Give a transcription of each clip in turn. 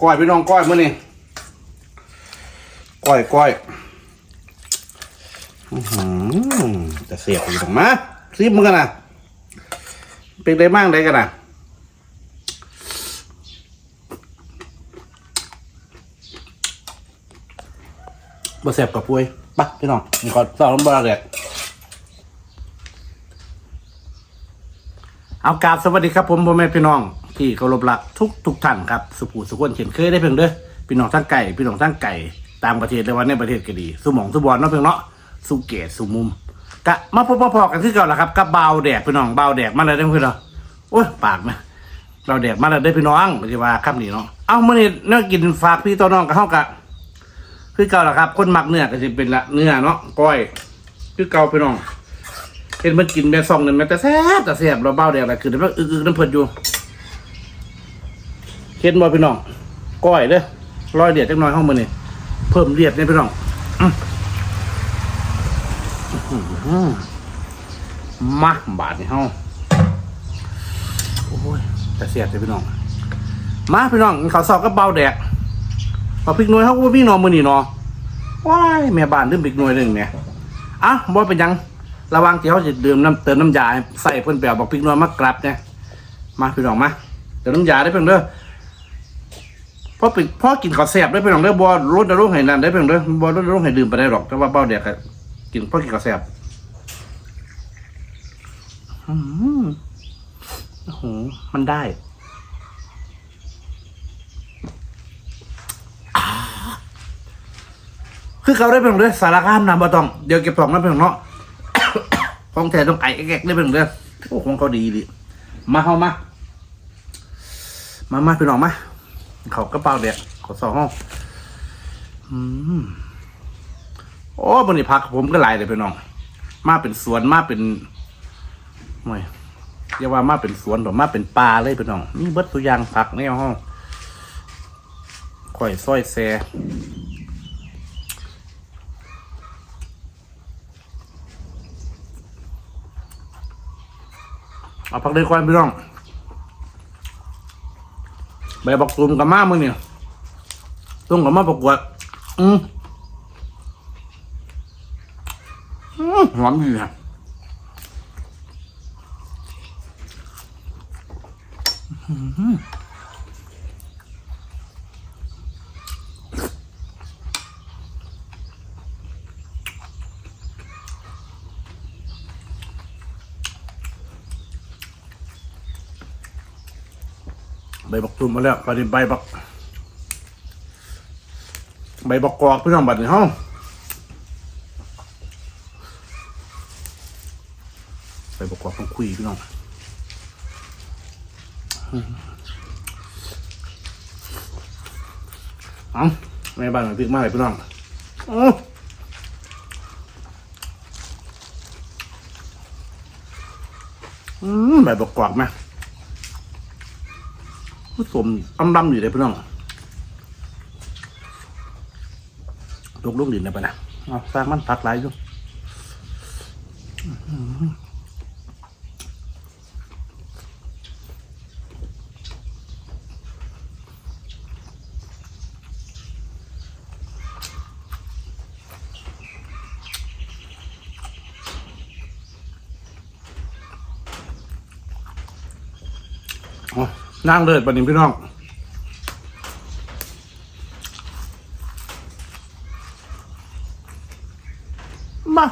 ก้อยพี่น้องก้อยมื้อนี้ก้อยก้อยอือจะเสียบอยู่ตรงมาซิมมึงกันนะเป็นได้บ้างได้กันนะบ่เสียบกับปุ้ยปะพี่น้องมีขอสอนน้ำบาแดกเอากราบสวัสดีครับผมพ่อแม่พี่น้อง ที่เคารพรักทุกทุกท่านครับสุภูสุขวนเช่นเคยได้เพียงเด้อพี่น้องทั้งไก่พี่น้องทั้งไก่ตามประเทศในวันในประเทศก็ดีสุหมองสุบอลเนาะเพียงเนาะสุเกตสุมุมกะมาพบมาพอกันที่เก่าละครับกับเบาแดดพี่น้องเบาแดดมาเลยได้พี่น้องโอ้ยปากนะเราแดดมาเลยได้พี่น้องไม่ใช่ว่าคำนี้เนาะเอามื่อนี้เนื้อกินฝากพี่ตัวน้องกับเฮากะคือเก่าละครับ คนมักเนื้อก็จะเป็นละเนื้อเนาะก้อยคือเก่าพี่น้องเห็นมันกินแม่ซองนึงแม่แต่แซ่บแต่แซ่บเราเบาแดงอะไรคือแต่ว่าอึกๆน้ำเพิ่นอยู่ เห็นบ่พี่น้องก้อยเด้อร้อยเดียดจักหน่อยห้องมือนี่เพิ่มเลียดเนี่ยพี่น้องมาบาทนี่เฮาโอ้ยแต่เสียบเลยพี่น้อง มาพี่น้องเขาสอบก็เบาแดกเอาพริกน่วยเขาก็บ่มีหนอมือนี่นอว้ายแม่บ้านลืมพริกน่วยหนึ่งเนี่ยอะบ่เป็นยังระวังที่เขาจะดื่มน้ำเติมน้ำยาใส่เพิ่นแปลบอกพริกน่วยมากลับเนี่ยมาพี่น้องมาเติมน้ำยาได้เพิ่นเด้อ พอปิดพอกินข้าวแซ่บได้เพิ่นน้องเด้อบ่รดนรกให้นั่นได้เพิ่นเด้อบ่รดนรกให้ดื่มไปได้หรอกแต่ว่าเบ้าแดกก็กินพอกินข้าวแซ่บอืมโอ้โหมันได้คือเขาได้เป็นเรื่องสารคามนำมาต้องเดี๋ยวเก็บของแล้วเป็นเนาะของแท้ต้องไอแกกได้เป็นเรื่องโอ้ของเขาดีดิมาเข้ามามามาพี่น้องมา เขากระเป๋าเด็กขอสองห้องอืมโอ้บนนี้พักผมก็หลายเลยพี่น้อง มาเป็นสวนมาเป็นไม่เรียกว่ามาเป็นสวนหรือมาเป็นป่าเลยพี่น้องนี่เบิดตัวอย่างผักในห้องข่อยซอยแซเอาผักเดือยก่อนพี่น้อง ใบบักตูมกับมามึงเนี่ยตุ้งกับมาประกวดอืมอืมหอมดีฮะ ใบบักตูมมาแล้วก็ได้ใบบัก ใบบักกอกพี่น้องบัดนี้เฮาใบบักกอกต้องคุยพี่น้องเอาแม่บ้านมันพริกมากเลยพี่น้องออืมใบบักกอกไหม ผสมอำลำอยู่เลยพี่น้องลูกลูกดินไปนะเอาสร้างมันพักหลายอยู่เอ นั่งเลิศบันนี้พี่น้อง มา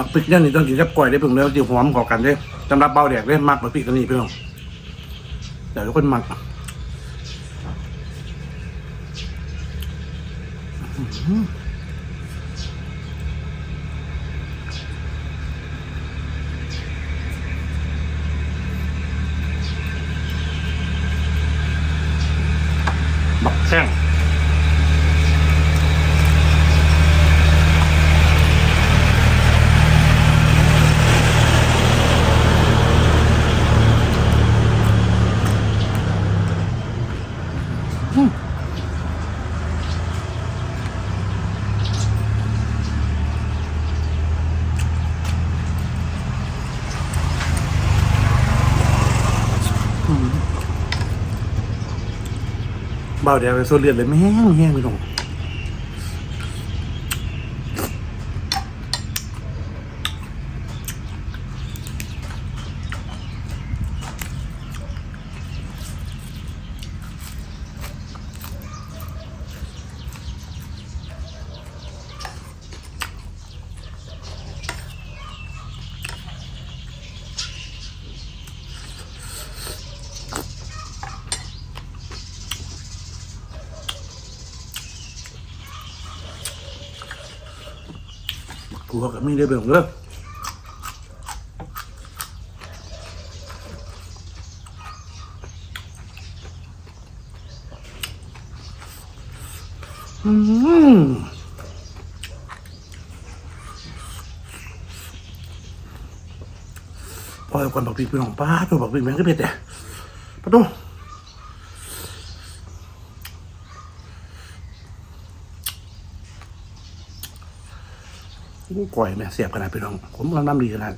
บักพริกเนี่ยนี่ต้องกินกับก้วยได้เพิ่งเล้วจีหอมกว่ากันเด้สำหรับเบาแดกเด้มักแบบพริกตัวนี้พี่น้องแต่ทุกคนมักแข้ง บาเดียวไปโซเลียนเลยแม่งแห้งพี่น้อง กูเขากับมีได้เบิ่งเด้ออืมพอแล้วก่อนบอกพี่พี่น้องป้าตัวบอกพี่แม่งก็เผ็ดแต่ปะตู ก่อยแม่เสียบขนาดพี่น้อง ผมกำลังน้ำดีขนาด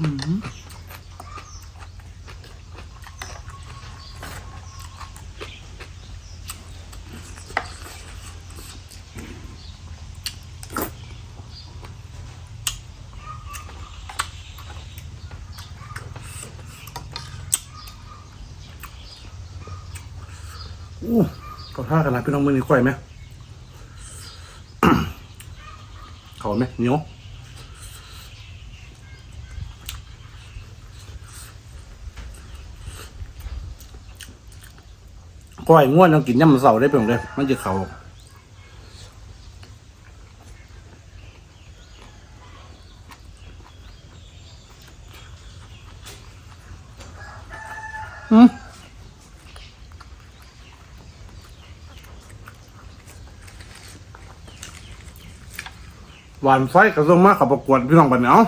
อืม ก็ท่าขนาดพี่น้องมือนี่ค่อยไหมเขาไหมเหนียวก้อยง่วนต้องกินย่ำเสาได้เพียงเลยมันจะเขา่า หวานไฟกระทรงมากขับประกวดพี่น้องบันเนาะ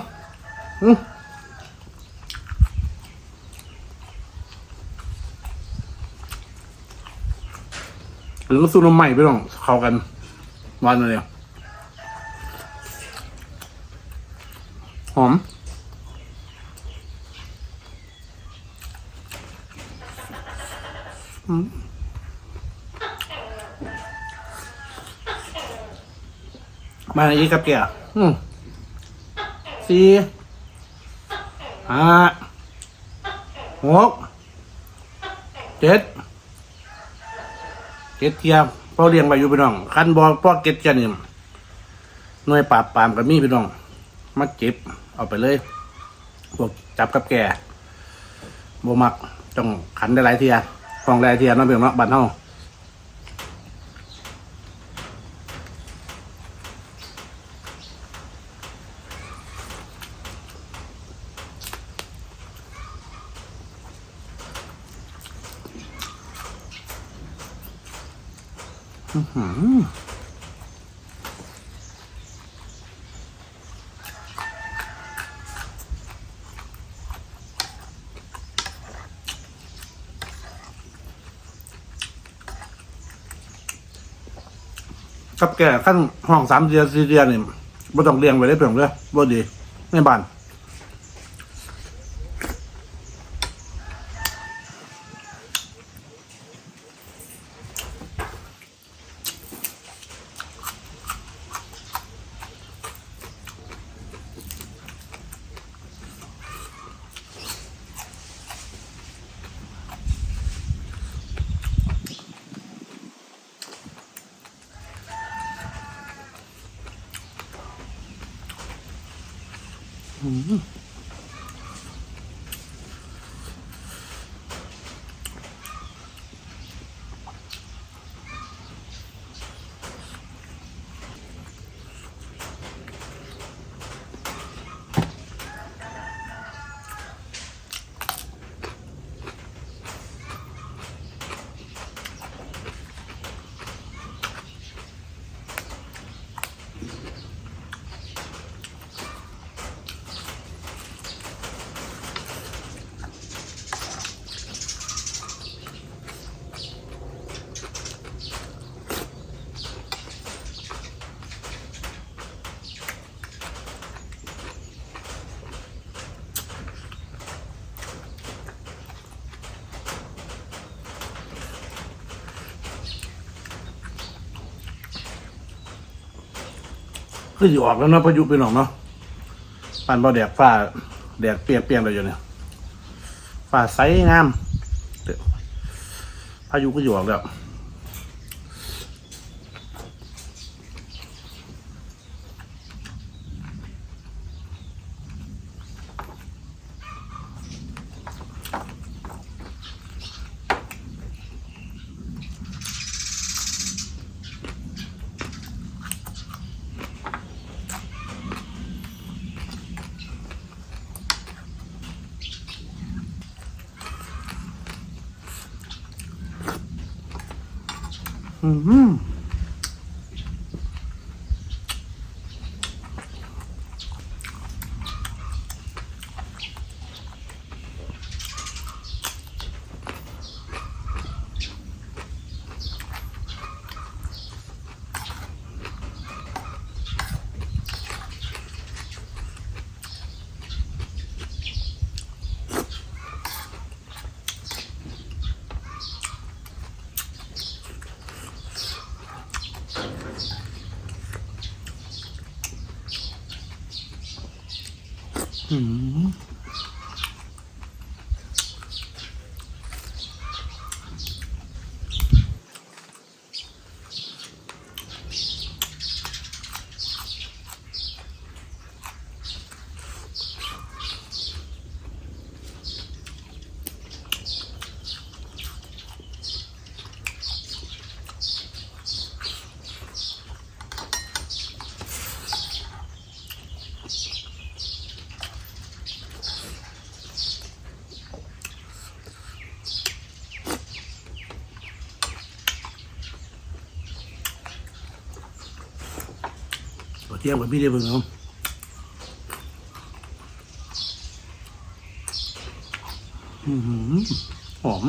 หรือก็สู้น้ำใหม่พี่น้องเข้ากันหวานเลยหอมมาอีกครับเกียร์อืมสี่ห้าหกเจ็ดเจ็ดเทียบพ่อเลี้ยงไปอยู่พี่น้องคันบอพ่อเก็ดเทียนี่หน่วยปราบปรามกับมีพี่น้องมาเก็บ เอาไปเลยพวกจับกับแก่บมักต้องขันได้หลายเทียฟองได้หลายเทียเนาะเพียงเนาะบันเท่า กับแก่ขั้นห้องสามเดือนสี่เดือนนี่บ่ต้องเลี้ยงไว้ได้เพียงเลยบ่ดีในบ้าน 嗯。 คือสิออกแล้วเนาะพายุพี่น้องเนาะปันบ่แดกฟ้าแดดเปรียกๆเลยอยู่เนี่ยฟ้าใสงามพายุก็อยู่ออกแล้ว อื ม ทียมกับพี่ได้เบิ่งเนาะหอม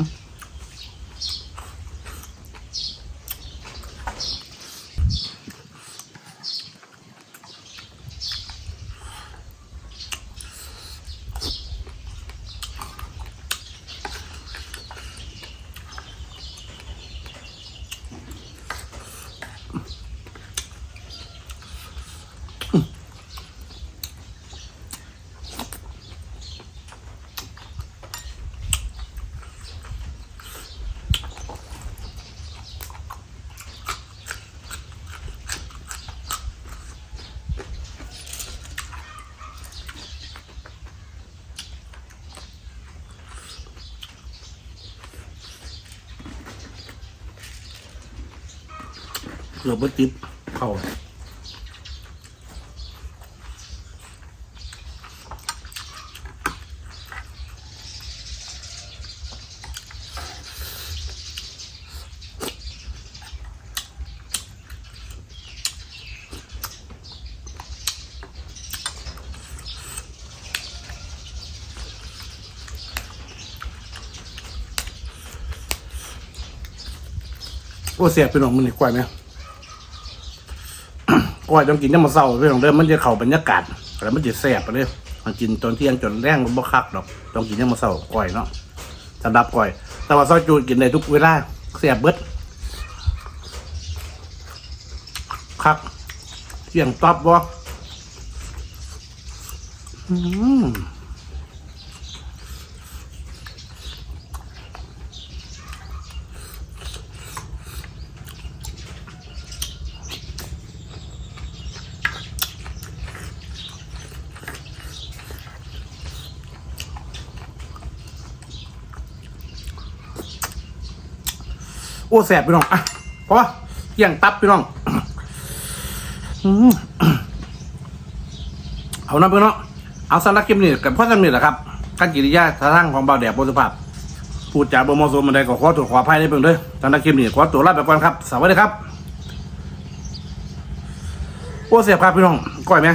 เกือบบ่ติดเข้าโอ้เสียบพี่น้องมันนี่กล้วยไหม อยต้องกินน้ำมันเศร้าพี่น้องเริ่มันจะเข้าบรรยากาศแล้วมันจะแซ่บไปเลยมันกินตอนเที่ยงจนแรงมันบ่คักดอกต้องกินน้ำมันเศร้าก้อยเนาะสำหรับก้อย แต่ว่าซอยจูกินได้ทุกเวลาแซ่บเบิดคักเที่ยงตอบบ่อืม โอ้แซ่บพี่น้องอะพอเที่ยงตับพี่น้องเอาน้ำพี่น้องเอาสำหรับคลิปนี้กับพ่อสำเร็จแหละครับการกิริยาท่าทางของเบาแดดบนสุภาพพูดจาบ่เหมาะสมมันใดก็ขอตรวจขอภัยได้เพิ่งด้อสำหรับคลิปนี้ขอตัวลาไปก่อนครับสวัสดีครับโอ้เสียบครับพี่น้องก้อยไหม